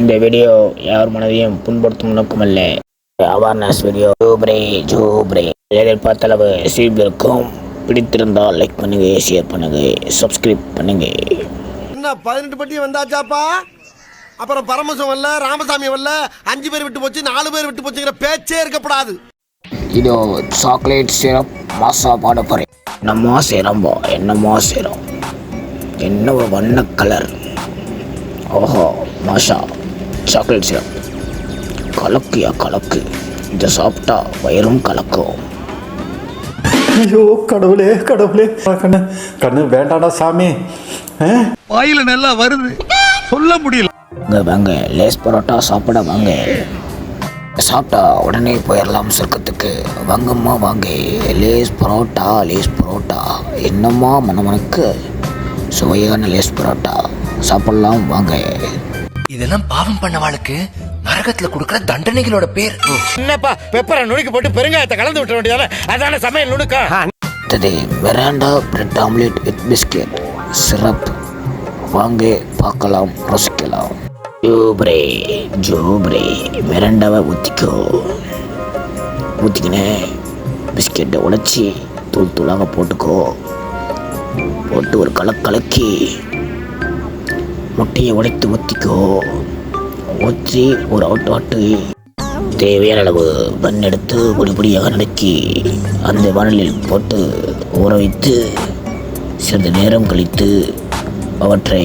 இந்த வீடியோ யார் மனதையும் புண்படுத்தும் நோக்கமல்ல. அவேர்னஸ் வீடியோ ஜூப்ரே ஜூப்ரே. எதிர்பார்த்த அளவு இருக்கும். பிடித்திருந்தால் லைக் பண்ணுங்க ஷேர் பண்ணுங்க சப்ஸ்கிரைப் பண்ணுங்க. என்ன பதினெட்டு பட்டி வந்தாச்சாப்பா? அப்புறம் பரமசம் வரல ராமசாமி வரல அஞ்சு பேர் விட்டு போச்சு நாலு பேர் விட்டு போச்சுங்கிற பேச்சே இருக்கப்படாது. இதோ சாக்லேட் சிரப் மாசா பாட போறேன். என்னமா சேரம்பா என்னமா சேரம் என்ன ஒரு வண்ண கலர் ஓஹோ மாஷா. Chocolate syrup. கலக்கியா கலக்கு. இதை சாப்பிட்டா வயிறும் கலக்கும். ஐயோ கடவுளே கடவுளே. கண்ணு. கண்ணு வேண்டாடா சாமி? வாயில நல்லா வருது. சொல்ல முடியல. இங்கே வாங்க லேஸ் பரோட்டா சாப்பிட வாங்க. சாப்பிட்டா உடனே போயிடலாம் சொர்க்கத்துக்கு. வாங்கம்மா வாங்க. Lays parotta Lays parotta. என்னம்மா மனமனுக்கு? சுவையான லேஸ் பரோட்டா. சாப்பிடலாம் வாங்க. இதெல்லாம் பாவம் பண்ணவாளுக்கு நரகத்துல கொடுக்கிற தண்டனைகளோட பேர். என்னப்பா பெப்பரை நுணுக்கி போட்டு பெருங்காயத்தை கலந்து விட்ட வேண்டியதானே? அதான சமையல் நுணுக்கா அடுத்தது veranda bread omelette with biscuit syrup வாங்க பார்க்கலாம் ருசிக்கலாம். ஜூப்ரே ஜூப்ரே வெராண்டாவை ஊற்றிக்கோ ஊற்றிக்கினேன் பிஸ்கெட்டை உடைச்சி தூள் தூளாக போட்டுக்கோ. போட்டு ஒரு கலக் கலக்கி முட்டையை உடைத்து ஊற்றிக்கோ ஊற்றி ஒரு அவுட் ஆட்டு தேவையான அளவு மண் எடுத்து பொடி பொடியாக நடுக்கி அந்த வானலில் போட்டு ஊற வைத்து சிறிது நேரம் கழித்து அவற்றை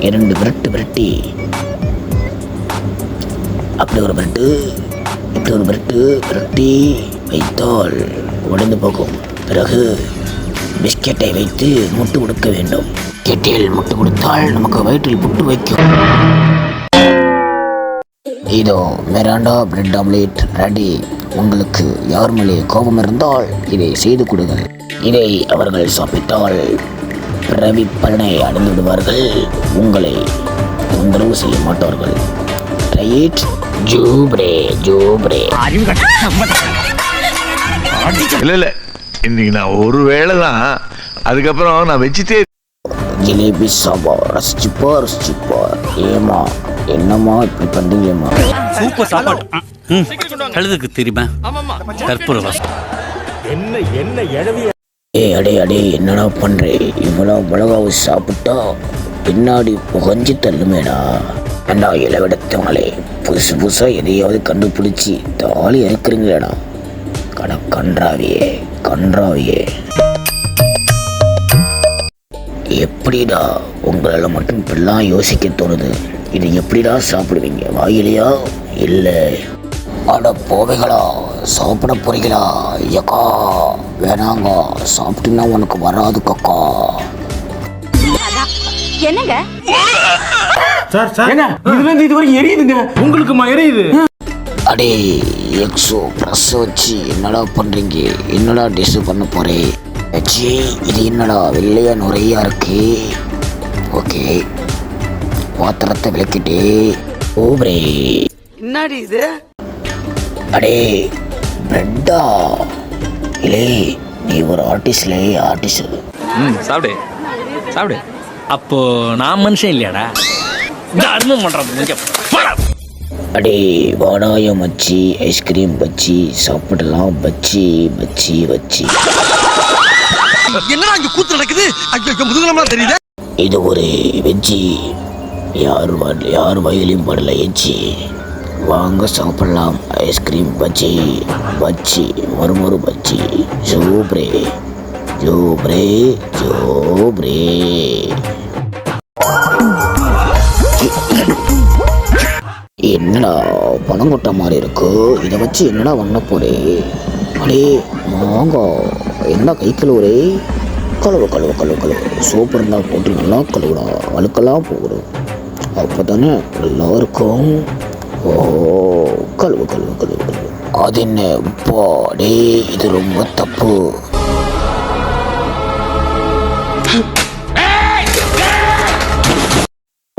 இரண்டு விரட்டு விரட்டி அப்படி ஒரு விரட்டு இப்படி ஒரு விரட்டு விரட்டி வைத்தால் உடைந்து போகும். பிறகு பிஸ்கெட்டை வைத்து முட்டு கொடுக்க வேண்டும். கெட்டியில் முட்டு கொடுத்தால் நமக்கு வயிற்றில் புட்டு வைக்கும். இதோ மிராண்டா பிரெட் ஆம்லேட் ரெடி உங்களுக்கு யார் மேலே கோபம் இருந்தால் இதை செய்து கொடுங்கள். இதை அவர்கள் சாப்பிட்டால் பிறவி பலனை அடைந்து விடுவார்கள். உங்களை தொந்தரவு செய்ய மாட்டார்கள். ரைட் ஜூப்ரே ஜூப்ரே. இல்ல இல்ல. இன்னைக்கு நான் ஒரு வேளை தான் அதுக்கப்புறம் நான் வச்சுட்டே ஜிலேபி சாபா ரசிச்சுப்பா ரசிச்சுப்பா. ஏமா என்னம்மா இப்படி பண்ணுறீங்கம்மா சூப்பர் சாப்பாடு. கழுதுக்கு தெரியுமா கற்பூர வாசம். ஏய் அடே அடே என்னடா பண்றே? இவ்வளோ மிளகாவை சாப்பிட்டா பின்னாடி புகஞ்சு தள்ளுமேடா. ஏண்டா இளவிடத்தவங்களே புதுசு புதுசாக எதையாவது கண்டுபிடிச்சி தாலி இறக்குறீங்களேடா கட கன்றாவியே கன்றாவியே. எப்படிடா உங்களால் மட்டும் இப்படிலாம் யோசிக்க தோணுது? இது எப்படிடா சாப்பிடுவீங்க? வாயிலையா? இல்லை. அட போவைகளா சாப்பிட போறீங்களா? ஐயக்கா வேணாங்க. சாப்பிட்டீங்கன்னா உனக்கு வராது கக்கா. என்னங்க? அடே எக்ஸோ ப்ரெஸ் வச்சு என்னடா பண்ணுறீங்க என்னடா டிஷ் பண்ண போறேன் அச்சி இது என்னடா வெள்ளையா நுரையா இருக்கு? ஓகே. பாத்திரத்தை விளக்கிட்டே ஓபரே என்னடி இது? அடே பிரெட்டா இல்லை நீ ஒரு ஆர்டிஸ்ட்லே ஆர்டிஸ்ட் ம் சாப்பிடு. சாப்பிடு. அப்போ நான் மனுஷன் இல்லையாடா? தர்மம் போடா. அடே வாடாயம் வச்சு ஐஸ்கிரீம் வச்சு சாப்பிடலாம் பச்சி பச்சி வச்சு என்னடா இங்க கூத்து நடக்குது? முதுகலமா தெரியுது. இது ஒரு வெஜ்ஜி. யார் யார் வயலையும் படல எச்சி வாங்க சாப்பிடலாம். ஐஸ்கிரீம் பச்சி பச்சி மறுமொரு பச்சி. ஜோப்ரே ஜோப்ரே ஜோப்ரே என்னடா பணங்கொட்டை மாதிரி இருக்கு? இதை வச்சு என்னடா பண்ண போறே? அடே வாங்க. என்ன கை கழுவுறே? கழுவு கழுவு கழுவு கழுவு. சோப்பு இருந்தால் போட்டு நல்லா கழுவுடா. அழுக்கெல்லாம் போகிறோம் அப்போ தானே நல்லா இருக்கும் ஓ கழுவு கழுவு கழுவு கழுவு. அது என்ன? பாடே டே இது ரொம்ப தப்பு.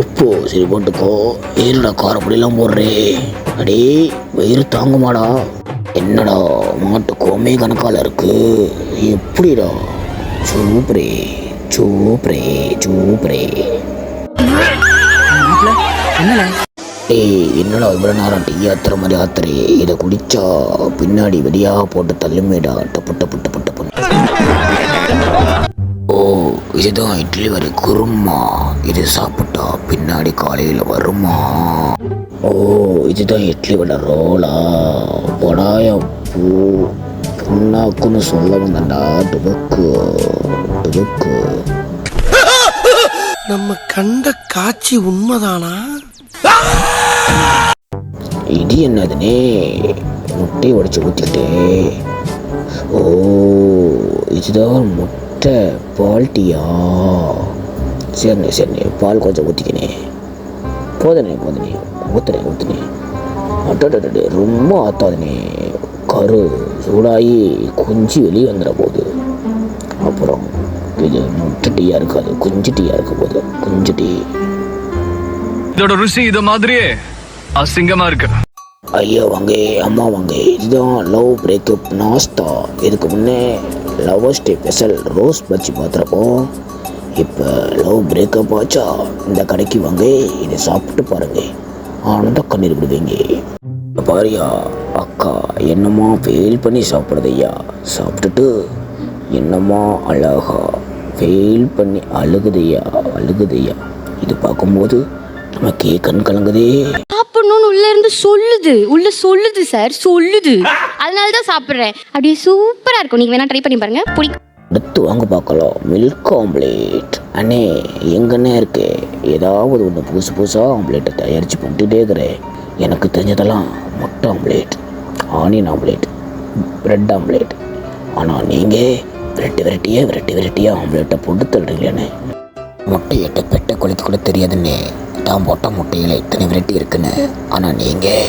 உப்பு சரி போட்டுக்கோ. ஏறுடா காரப்பொடியெல்லாம் போடுறே. அடே வயிறு தாங்குமாடா. என்னடா மாட்டு கோமே கணக்கால இருக்கு. எப்படிடா? சூப்பரே சூப்பரே சூப்பரே. டேய் என்னடா இவ்வளோ நேரம் டீ ஆத்துற மாதிரி ஆத்துறே? இதை குடிச்சா பின்னாடி வெடியாக போட்டு தள்ளுமேடா. டப்பு டப்பு டப்பு டப்பு இதுதான் இட்லி வரி குருமா. இது சாப்பிட்டா பின்னாடி காலையில் வருமா? ஓ இதுதான் இட்லி வடை ரோலா? பொடாய பூ புண்ணாக்குன்னு சொல்ல வந்தண்டா டுபுக்கு டுபுக்கு நம்ம கண்ட காட்சி உண்மைதானா? இது என்னதுனே? முட்டையை உடைச்சு ஊற்றிக்கிட்டே ஓ இதுதான் முட்டை பால் டீயா சரிண்ணே சரிண்ணே பால் கொஞ்சம் ஊற்றிக்கினே போதனே போதனே ஊற்றுனே ஊற்றுனே அட்டே ரொம்ப ஆத்தாதுனே கரு சூடாகி குஞ்சு வெளியே வந்துட போகுது அப்புறம் இது முட்டை டீயாக இருக்காது குஞ்சு டீயாக இருக்க போகுது குஞ்சு டீ இதோட ருசி இது மாதிரியே அசிங்கமாக இருக்கு ஐயா வாங்க அம்மா வாங்க இதுதான் லவ் பிரேக்கப் நாஸ்தா. இதுக்கு முன்னே lovers day special rose bajji பார்த்துறப்போ இப்போ லவ் பிரேக்கப் ஆச்சா? இந்த கடைக்கு வாங்க இதை சாப்பிட்டு பாருங்க. ஆனந்த கண்ணீர் விடுவீங்க. பாரியா அக்கா என்னம்மா ஃபெயில் பண்ணி சாப்பிட்றது ஐயா சாப்பிட்டுட்டு என்னம்மா அழகா ஃபெயில் பண்ணி அழுகுதையா? அழுகுதையா? இது பார்க்கும்போது நமக்கே கண் கலங்குதே. சாப்பிடணும்னு உள்ள இருந்து சொல்லுது. உள்ள சொல்லுது சார் சொல்லுது. அதனால தான் சாப்பிட்றேன். அப்படியே சூப்பரா இருக்கும். நீங்க வேணா ட்ரை பண்ணி பாருங்க. பிடிக்கும் அடுத்து வாங்க பார்க்கலாம். மில்க் ஆம்லேட் அண்ணே எங்கண்ணே இருக்கு? ஏதாவது ஒன்று புதுசு புதுசாக ஆம்லேட்டை தயாரித்து பண்ணிட்டே இருக்கிறேன் எனக்கு தெரிஞ்சதெல்லாம் முட்டை omelette onion omelette bread omelette ஆனால் நீங்கள் விரட்டி விரட்டியே விரட்டி விரட்டியாக ஆம்லேட்டை போட்டு தள்ளுறீங்களேண்ணே முட்டையிட்ட பெட்டை குளிக்க கூட தெரியாதுண்ணே. தான் போட்ட முட்டையில் இத்தனை விரட்டி இருக்குன்னு. ஆனால் நீங்கள்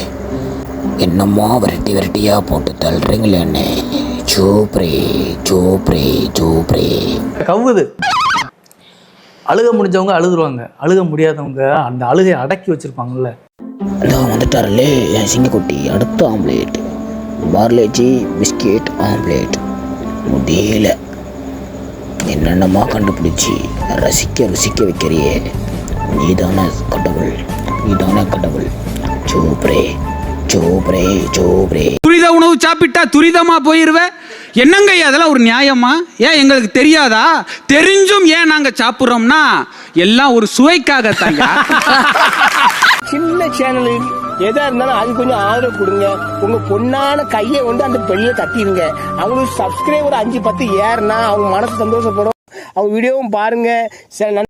என்னமோ விரட்டி விரட்டியாக போட்டு தள்ளுறீங்களேண்ணே. சூப்ரே சூப்ரே சூப்ரே கவ்வுது அழுக முடிஞ்சவங்க அழுதுருவாங்க. அழுக முடியாதவங்க அந்த அழுகையை அடக்கி வச்சிருப்பாங்கல்ல. அதான் வந்துட்டாரல்லே என் சிங்கக்குட்டி. அடுத்த ஆம்லேட். Parle-G biscuit omelette. முடியல. என்னென்னமா கண்டுபிடிச்சி ரசிக்க ருசிக்க வைக்கிறியே. நீதான கடவுள். நீதான கடவுள். சோப்ரே சோப்ரே சோப்ரே. துரித உணவு சாப்பிட்டா துரிதமா போயிருவேன் என்னங்கய்யா அதெல்லாம் ஒரு நியாயமா? ஏன் எங்களுக்கு தெரியாதா? தெரிஞ்சும் ஏன் நாங்க சாப்பிடுறோம்னா எல்லாம் ஒரு சுவைக்காக சின்ன சேனல் எதா இருந்தாலும் அது கொஞ்சம் ஆதரவு கொடுங்க. உங்க பொண்ணான கையை வந்து அந்த பெண்ணில தட்டிடுங்க. அவங்களுக்கு சப்ஸ்கிரைபர் அஞ்சு பத்து ஏறுனா அவங்க மனசு சந்தோஷப்படும். அவங்க வீடியோவும் பாருங்க. சில